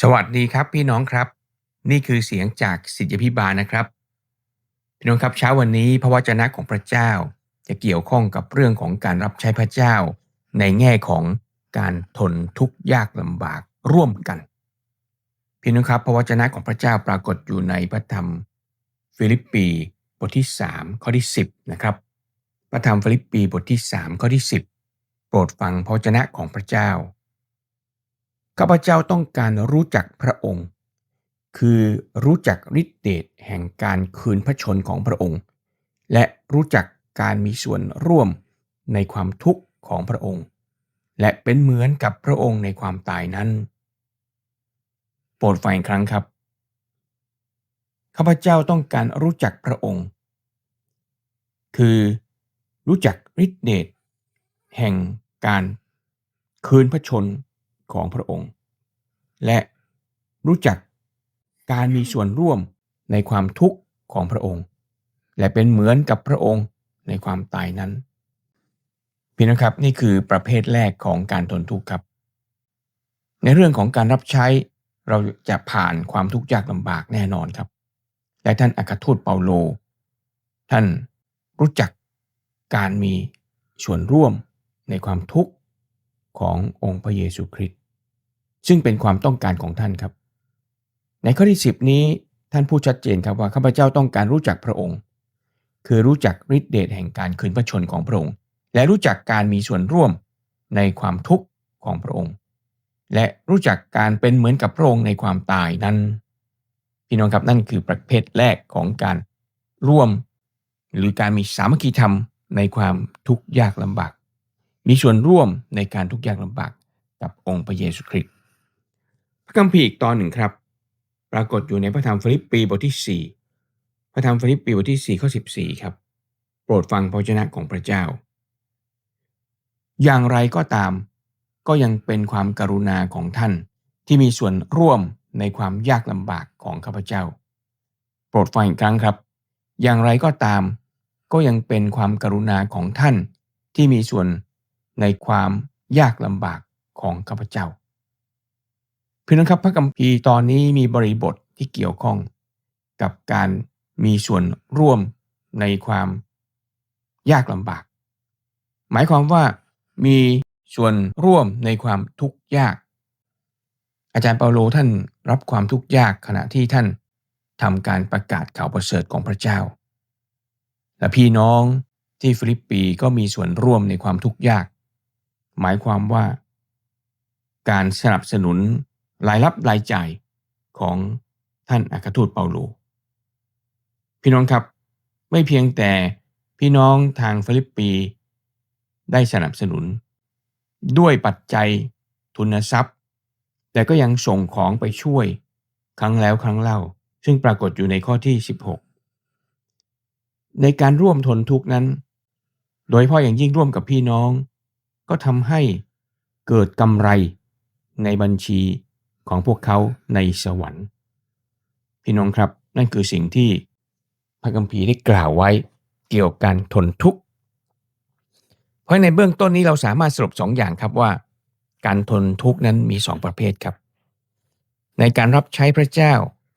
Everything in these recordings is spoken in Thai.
สวัสดีครับพี่น้องครับ นี่คือเสียงจากสิทธิพิบาลนะครับ พี่น้องครับเช้าวันนี้พระวจนะของพระเจ้า จะเกี่ยวข้องกับเรื่องของการรับใช้พระเจ้า ในแง่ของการทนทุกข์ยากลำบากร่วมกัน พี่น้องครับพระวจนะของพระเจ้าปรากฏอยู่ในพระธรรม ฟิลิปปีบทที่ 3 ข้อที่ 10นะครับพระธรรมฟิลิปปีบทที่ 3 ข้อที่ 10 โปรดฟังพระวจนะของพระเจ้า ข้าพเจ้าต้องการรู้จักพระองค์ คือรู้จักฤทธิเดชแห่งการคืนพระชนของพระองค์ และรู้จักการมีส่วนร่วมในความทุกข์ของพระองค์ และเป็นเหมือนกับพระองค์ในความตายนั้น โปรดฟังอีกครั้งครับข้าพเจ้าต้องการรู้จักพระองค์ คือรู้จักฤทธิเดชแห่งการคืนพระชน ของพระองค์ และรู้จักการมีส่วนร่วมในความทุกข์ของพระองค์ และเป็นเหมือนกับพระองค์ในความตายนั้น พี่นะครับนี่คือประเภทแรกของการทนทุกข์ครับ ในเรื่องของการรับใช้เราจะผ่านความทุกข์ยากลำบากแน่นอนครับ และท่านอัครทูตเปาโล ท่านรู้จักการมีส่วนร่วมในความทุกข์ขององค์พระเยซูคริสต์ ซึ่งเป็นความต้องการของท่านครับ ในข้อที่ 10 นี้ท่านพูดชัดเจนครับว่าข้าพเจ้าต้องการรู้จักพระองค์ คือรู้จักฤทธิเดชแห่งการคืนพระชนของพระองค์ และรู้จักการมีส่วนร่วมในความทุกข์ของพระองค์ และรู้จักการเป็นเหมือนกับพระองค์ในความตายนั้น พี่น้องครับนั่นคือประเภทแรกของการร่วม หรือการมีสามัคคีธรรมในความทุกข์ยากลำบาก มีส่วนร่วมในการทุกข์ยากลำบากกับองค์พระเยซูคริสต์ ระคัมภีร์อีกตอนหนึ่งครับ ปรากฏอยู่ในพระธรรมฟิลิปปีบทที่ 4 พระธรรมฟิลิปปีบทที่4ข้อ14 ครับ โปรดฟังพระเจ้าของพระเจ้า อย่างไรก็ตาม ก็ยังเป็นความกรุณาของท่านที่มีส่วนร่วมในความยากลำบากของข้าพเจ้า โปรดฟังอีกครั้งครับ อย่างไรก็ตาม ก็ยังเป็นความกรุณาของท่านที่มีส่วนในความยากลำบากของข้าพเจ้า พี่น้องครับพระคัมภีร์ตอนนี้มีบริบทที่เกี่ยวข้องกับการมีส่วนร่วมในความยากลำบาก หมายความว่ามีส่วนร่วมในความทุกข์ยาก อาจารย์เปาโลท่านรับความทุกข์ยากขณะที่ท่านทำการประกาศข่าวประเสริฐของพระเจ้า และพี่น้องที่ฟิลิปปีก็มีส่วนร่วมในความทุกข์ยาก หมายความว่า การสนับสนุน รายรับรายจ่ายของท่านอัครทูตเปาโล พี่น้องครับไม่เพียงแต่พี่น้องทางฟิลิปปีได้สนับสนุน ด้วยปัจจัยทุนทรัพย์ แต่ก็ยังส่งของไปช่วยครั้งแล้วครั้งเล่า ซึ่งปรากฏอยู่ในข้อที่ 16 ในการร่วมทนทุกนั้น โดยพาะอย่างยิ่งร่วมกับพี่น้อง ก็ทำให้เกิดกำไรในบัญชี ของพวกเขาในสวรรค์ พี่น้องครับนั่นคือสิ่งที่พระคัมภีร์ได้กล่าวไว้เกี่ยวกับการทนทุกข์ เพราะในเบื้องต้นนี้เราสามารถสรุปสองอย่างครับว่า การทนทุกข์นั้นมีสองประเภทครับ ในการรับใช้พระเจ้า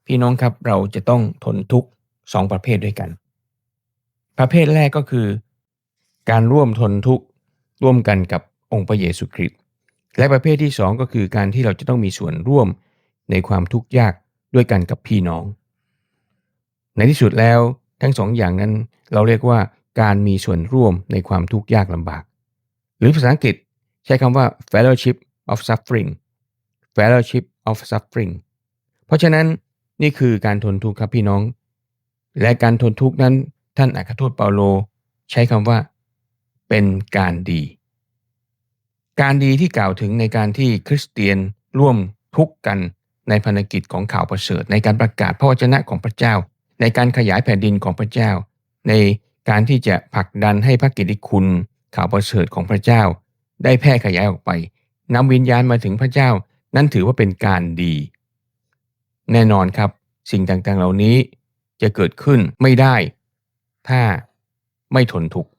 พี่น้องครับเราจะต้องทนทุกข์สองประเภทด้วยกัน ประเภทแรกก็คือ การร่วมทนทุกข์ร่วมกันกับองค์พระเยซูคริสต์ และประเภทที่ 2 ก็คือการที่เราจะต้องมีส่วนร่วมในความทุกข์ยากด้วยกันกับพี่น้อง ในที่สุดแล้วทั้งสองอย่างนั้นเราเรียกว่าการมีส่วนร่วมในความทุกข์ยากลำบาก หรือภาษาอังกฤษใช้คำว่า fellowship of suffering fellowship of suffering เพราะฉะนั้นนี่คือการทนทุกข์ครับพี่น้อง และการทนทุกข์นั้นท่านอัครทูตเปาโล ใช้คำว่า เป็นการดี การดีที่กล่าวถึงในการที่คริสเตียนร่วมทุกกันในภารกิจของข่าวประเสริฐ ในการประกาศพระวจนะของพระเจ้า ในการขยายแผ่นดินของพระเจ้า ในการที่จะผลักดันให้พระกิติคุณข่าวประเสริฐของพระเจ้า ได้แพร่ขยายออกไปนำวิญญาณมาถึงพระเจ้า นั่นถือว่าเป็นการดี แน่นอนครับ สิ่งต่างๆเหล่านี้จะเกิดขึ้นไม่ได้ ถ้าไม่ทนทุกข์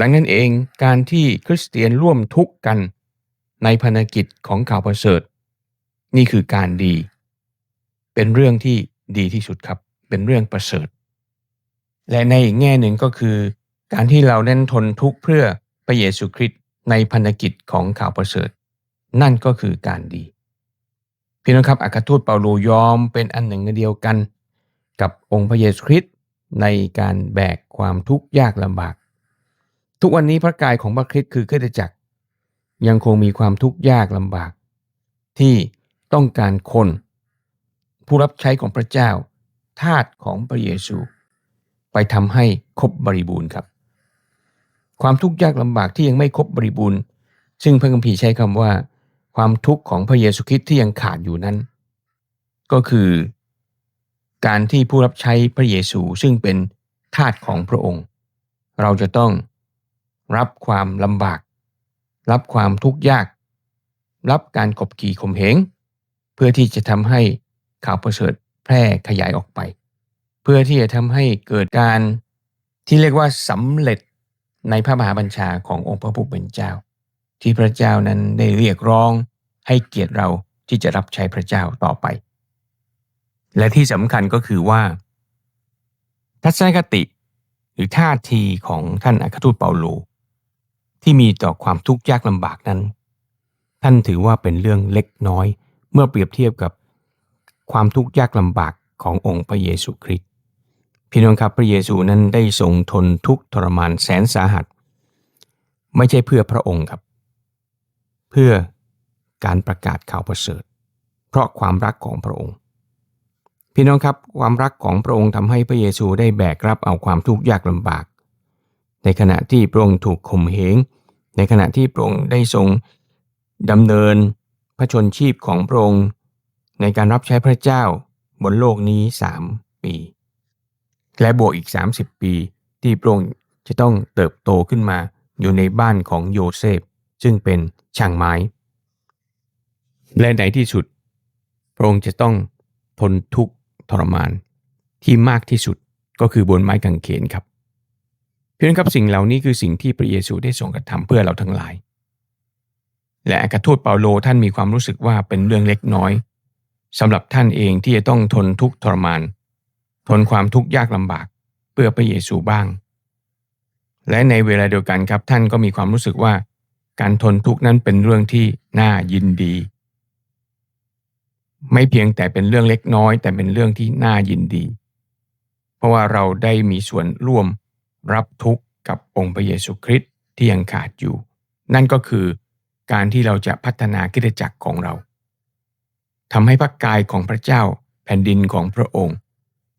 ดังนั้นเองการที่คริสเตียนร่วมทุกข์กันในภารกิจของข่าวประเสริฐ นี่คือการดี เป็นเรื่องที่ดีที่สุดครับ เป็นเรื่องประเสริฐ และในอีกแง่หนึ่งก็คือ การที่เราเน้นทนทุกข์เพื่อพระเยซูคริสต์ในพันธกิจของข่าวประเสริฐ นั่นก็คือการดีพี่น้องครับอัครทูตเปาโลยอมเป็นอันหนึ่งเดียวกัน กับองค์พระเยซูคริสต์ในการแบกความทุกข์ยากลำบาก ทุกวันนี้พระกายของพระคริสต์คือคริสตจักร ยังคงมีความทุกข์ยากลำบาก ที่ต้องการคน ผู้รับใช้ของพระเจ้า ทาสของพระเยซู ไปทำให้ครบบริบูรณ์ครับ ความทุกข์ยากลำบากที่ยังไม่ครบบริบูรณ์ ซึ่งพระคัมภีร์ใช้คำว่า ความทุกข์ของพระเยซูคริสต์ที่ยังขาดอยู่นั้น ก็คือ การที่ผู้รับใช้พระเยซูซึ่งเป็นทาสของพระองค์ เราจะต้อง รับความลำบาก รับความทุกข์ยาก รับการกบขี่ข่มเหงเพื่อที่จะทำให้ข่าวประเสริฐแพร่ขยายออกไป เพื่อที่จะทำให้เกิดการที่เรียกว่าสำเร็จในพระมหาบัญชาขององค์พระผู้เป็นเจ้า ที่พระเจ้านั้นได้เรียกร้องให้เกียรติเราที่จะรับใช้พระเจ้าต่อไป และที่สำคัญก็คือว่า ทัศนคติหรือท่าทีของท่านอัครทูตเปาโล ที่มีต่อความทุกข์ยากลำบากนั้น ท่านถือว่าเป็นเรื่องเล็กน้อย เมื่อเปรียบเทียบกับความทุกข์ยากลำบากขององค์พระเยซูคริสต์พี่น้องครับพระเยซูนั้นได้ทรงทนทุกทรมานแสนสาหัส ไม่ใช่เพื่อพระองค์ครับ เพื่อการประกาศข่าวประเสริฐ เพราะความรักของพระองค์ พี่น้องครับความรักของพระองค์ทำให้พระเยซูได้แบกรับเอาความทุกข์ยากลำบาก ในขณะที่พระองค์ถูกข่มเหง ในขณะที่พระองค์ได้ทรงดำเนินพระชนชีพของพระองค์ในการรับใช้พระเจ้าบนโลกนี้สามปี และบวกอีก 30 ปีที่พระองค์จะต้องเติบโตขึ้นมาอยู่ในบ้านของโยเซฟ ซึ่งเป็นช่างไม้ และในที่สุด พระองค์จะต้องทนทุกข์ทรมานที่มากที่สุดก็คือบนไม้กางเขนครับ เพื่อนครับสิ่งเหล่านี้คือสิ่งที่พระเยซูได้ทรงกระทำเพื่อเราทั้งหลาย และอัครทูตเปาโลท่านมีความรู้สึกว่าเป็นเรื่องเล็กน้อยสำหรับท่านเองที่จะต้องทนทุกข์ทรมาน ทนความทุกข์ยากลำบากเพื่อพระเยซูบ้าง และในเวลาเดียวกันครับท่านก็มีความรู้สึกว่า การทนทุกข์นั้นเป็นเรื่องที่น่ายินดี ไม่เพียงแต่เป็นเรื่องเล็กน้อย แต่เป็นเรื่องที่น่ายินดี เพราะว่าเราได้มีส่วนร่วม รับทุกข์กับองค์พระเยซูคริสต์ที่ยังขาดอยู่ นั่นก็คือการที่เราจะพัฒนากิจจักรของเราทำให้พระกายของพระเจ้าแผ่นดินของพระองค์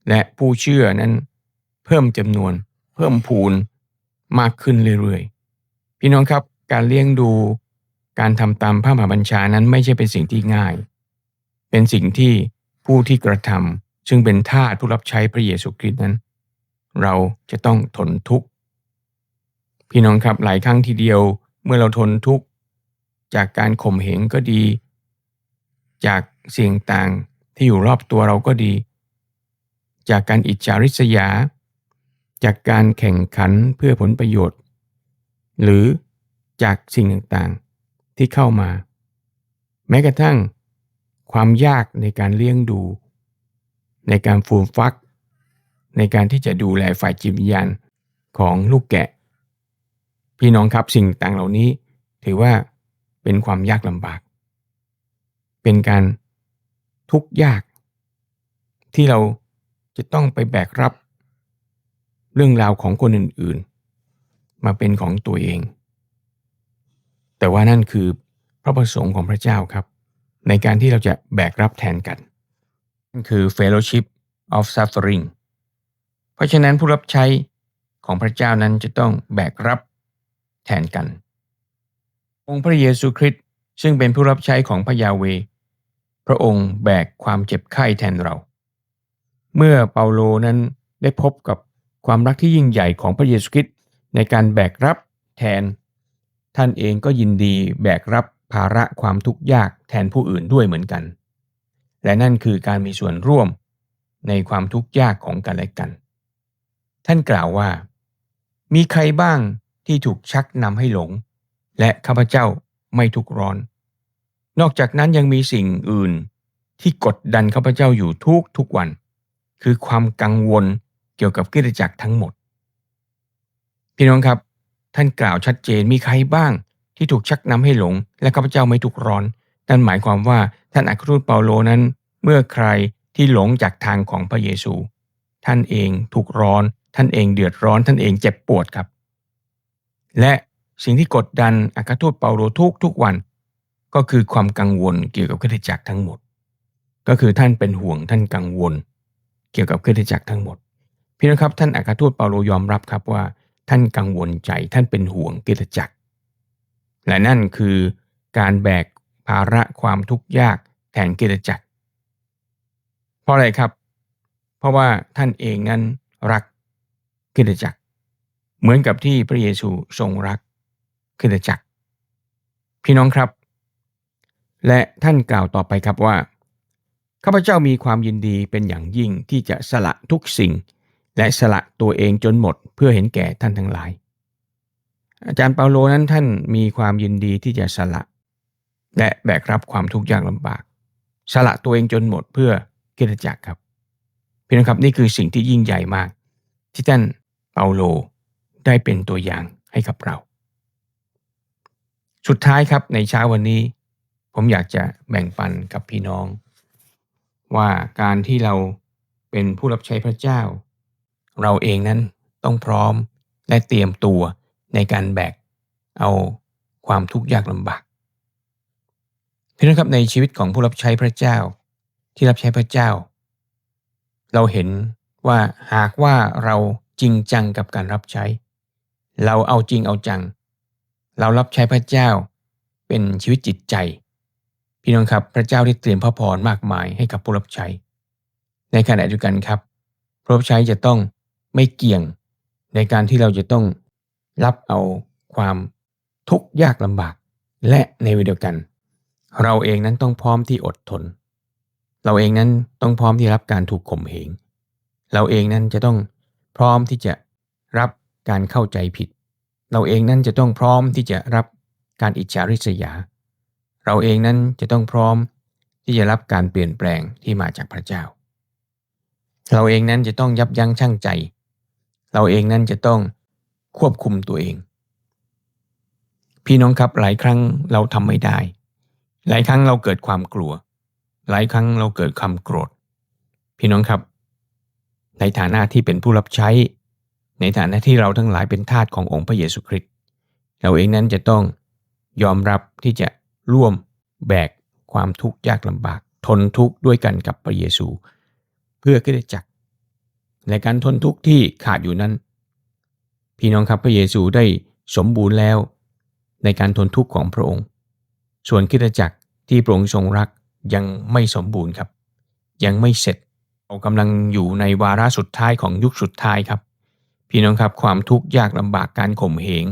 และผู้เชื่อนั้นเพิ่มจำนวน เพิ่มพูนมากขึ้นเรื่อยๆ พี่น้องครับการเลี้ยงดูการทำตามพระมหาบัญชานั้นไม่ใช่เป็นสิ่งที่ง่าย เป็นสิ่งที่ผู้ที่กระทำซึ่งเป็นทาสผู้รับใช้พระเยซูคริสต์นั้น เราจะต้องทนทุกข์ พี่น้องครับหลายครั้งทีเดียวเมื่อเราทนทุกข์ จากการข่มเหงก็ดี จากสิ่งต่างที่อยู่รอบตัวเราก็ดี จากการอิจฉาริษยา จากการแข่งขันเพื่อผลประโยชน์ หรือจากสิ่งต่างๆที่เข้ามา แม้กระทั่งความยากในการเลี้ยงดู ในการฟูมฟัก ในการที่จะดูแลฝ่ายจิตวิญญาณของลูกแกะ พี่น้องครับสิ่งต่างเหล่านี้ ถือว่าเป็นความยากลำบาก เป็นการทุกยาก ที่เราจะต้องไปแบกรับ เรื่องราวของคนอื่นๆ มาเป็นของตัวเอง แต่ว่านั่นคือพระประสงค์ของพระเจ้าครับ ในการที่เราจะแบกรับแทนกันนั่นคือ fellowship of suffering เราะฉะนั้นผู้รับใช้ของพระเจ้านั้นจะต้องแบกรับแทนกัน องค์พระเยซูคริสต์ซึ่งเป็นผู้รับใช้ของพระยาเว พระองค์แบกความเจ็บไข้แทนเรา เมื่อเปาโลนั้นได้พบกับความรักที่ยิ่งใหญ่ของพระเยซูคริสต์ในการแบกรับแทน ท่านเองก็ยินดีแบกรับภาระความทุกข์ยากแทนผู้อื่นด้วยเหมือนกัน และนั่นคือการมีส่วนร่วมในความทุกข์ยากของกันและกัน ท่านกล่าวว่า มีใครบ้างที่ถูกชักนำให้หลง และข้าพเจ้าไม่ทุกร้อน นอกจากนั้นยังมีสิ่งอื่นที่กดดันข้าพเจ้าอยู่ทุกทุกวัน คือความกังวลเกี่ยวกับกิจจักรทั้งหมด พี่น้องครับ ท่านกล่าวชัดเจนมีใครบ้างที่ถูกชักนำให้หลง และข้าพเจ้าไม่ถูกร้อน นั่นหมายความว่าท่านอัครทูตเปาโลนั้น เมื่อใครที่หลงจากทางของพระเยซู ท่านเองถูกร้อน ท่านเองเดือดร้อนท่านเองเจ็บปวดครับ และสิ่งที่กดดันอัครทูตเปาโลทุกทุกวัน ก็คือความกังวลเกี่ยวกับคริสตจักรทั้งหมด ก็คือท่านเป็นห่วงท่านกังวล เกี่ยวกับคริสตจักรทั้งหมดพี่น้องครับท่านอัครทูตเปาโลยอมรับครับว่า ท่านกังวลใจท่านเป็นห่วงคริสตจักร และนั่นคือการแบกภาระความทุกข์ยากแทนคริสตจักร เพราะอะไรครับ เพราะว่าท่านเองนั้นรัก คริสตจักร เหมือนกับที่พระเยซูทรงรักคริสตจักร พี่น้องครับ และท่านกล่าวต่อไปครับว่าข้าพเจ้ามีความยินดีเป็นอย่างยิ่งที่จะสละทุกสิ่ง และสละตัวเองจนหมดเพื่อเห็นแก่ท่านทั้งหลาย อาจารย์เปาโลนั้นท่านมีความยินดีที่จะสละ และแบกรับความทุกข์ยากลำบาก สละตัวเองจนหมดเพื่อคริสตจักรครับพี่น้องครับนี่คือสิ่งที่ยิ่งใหญ่มาก ที่ท่าน เปาโลได้เป็นตัวอย่างให้กับเรา สุดท้ายครับในเช้าวันนี้ ผมอยากจะแบ่งปันกับพี่น้อง ว่าการที่เราเป็นผู้รับใช้พระเจ้า เราเองนั้นต้องพร้อมและเตรียมตัวในการแบกเอาความทุกข์ยากลำบากพี่น้องครับในชีวิตของผู้รับใช้พระเจ้า ที่รับใช้พระเจ้า เราเห็นว่าหากว่าเรา จริงจังกับการรับใช้ เราเอาจริงเอาจัง เรารับใช้พระเจ้า เป็นชีวิตจิตใจ พี่น้องครับพระเจ้าได้เตรียมพระพรมากมายให้กับผู้รับใช้ ในขณะเดียวกันครับผู้รับใช้จะต้องไม่เกี่ยงในการที่เราจะต้องรับเอาความทุกข์ยากลำบาก และในเวลาเดียวกัน เราเองนั้นต้องพร้อมที่อดทน เราเองนั้นต้องพร้อมที่รับการถูกข่มเหง เราเองนั้นจะต้อง พร้อมที่จะรับการเข้าใจผิด เราเองนั้นจะต้องพร้อมที่จะรับการอิจฉาริษยา เราเองนั้นจะต้องพร้อมที่จะรับการเปลี่ยนแปลงที่มาจากพระเจ้า เราเองนั้นจะต้องยับยั้งชั่งใจ เราเองนั้นจะต้องควบคุมตัวเอง พี่น้องครับหลายครั้งเราทำไม่ได้ หลายครั้งเราเกิดความกลัว หลายครั้งเราเกิดความโกรธ พี่น้องครับ ในฐานะที่เป็นผู้รับใช้ ในฐานะที่เราทั้งหลายเป็นทาสขององค์พระเยซูคริสต์เราเองนั้นจะต้องยอมรับที่จะร่วมแบกความทุกข์ยากลำบาก ทนทุกข์ด้วยกันกับพระเยซู เพื่อคริสตจักรในการทนทุกข์ที่ขาดอยู่นั้น พี่น้องครับพระเยซูได้สมบูรณ์แล้ว ในการทนทุกข์ของพระองค์ ส่วนคริสตจักรที่พระองค์ทรงรักยังไม่สมบูรณ์ครับ ยังไม่เสร็จ เรากำลังอยู่ในวาระสุดท้ายของยุคสุดท้ายครับ พี่น้องครับความทุกข์ยากลำบากการข่มเหง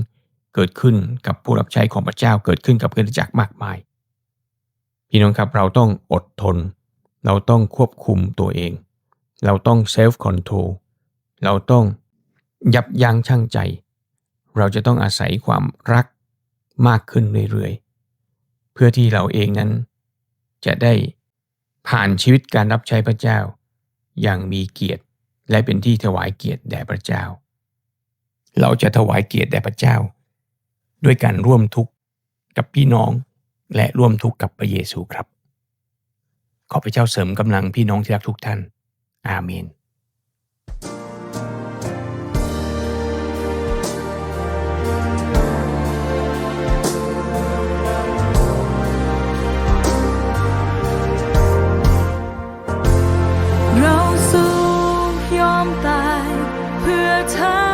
เกิดขึ้นกับผู้รับใช้ของพระเจ้าเกิดขึ้นกับคริสตจักรมากมาย พี่น้องครับเราต้องอดทน เราต้องควบคุมตัวเอง เราต้องเซลฟ์คอนโทรลเราต้องยับยั้งชั่งใจ เราจะต้องอาศัยความรักมากขึ้นเรื่อยๆ เพื่อที่เราเองนั้นจะได้ผ่านชีวิตการรับใช้พระเจ้า อย่างมีเกียรติ และเป็นที่ถวายเกียรติแด่พระเจ้า เราจะถวายเกียรติแด่พระเจ้า ด้วยการร่วมทุกข์กับพี่น้องและร่วมทุกข์กับพระเยซูครับ ขอพระเจ้าเสริมกำลังพี่น้องที่รักทุกท่าน อาเมน อมต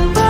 Bye.